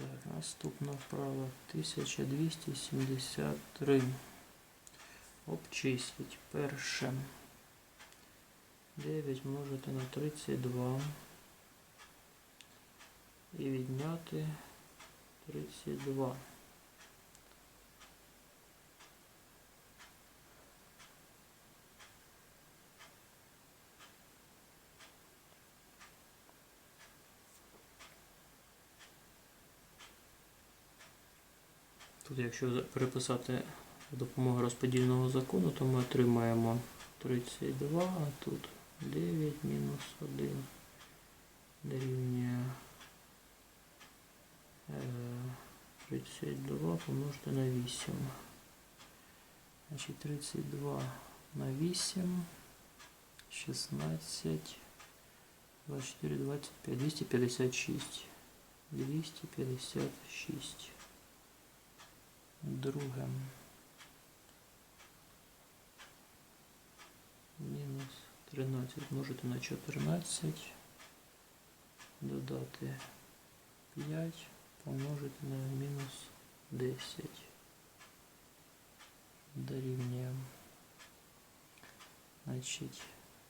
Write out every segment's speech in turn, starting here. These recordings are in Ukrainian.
Так, наступна вправа 1273. Обчисліть перше. 9 множити на 32 і відняти 32. Тут, якщо переписати за допомогою розподільного закону, то ми отримаємо 32, а тут 9 мінус 1 дорівнює е, 32 помножити на 8. Значить 32 на 8, 16, 24, 25, 256. 256. Друге. Мінус 13 множити на 14. Додати 5 помножити на мінус 10. Дорівнює. Значить,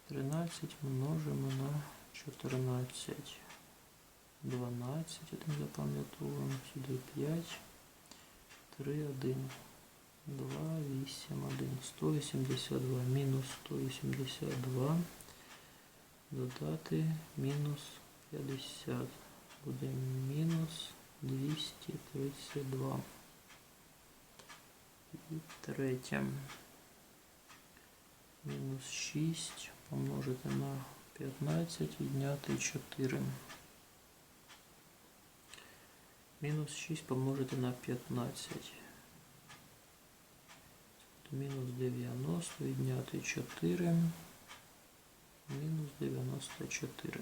13 множимо на 14. 12, один запам'ятовуємо, сюди 5. 3, 1, 2, 8, 1, 182, мінус 182, додати мінус 50, буде мінус 232. І третє. Мінус 6 помножити на 15, відняти 4. Мінус 6 помножити на 15. Мінус 90 відняти 4. Мінус 94.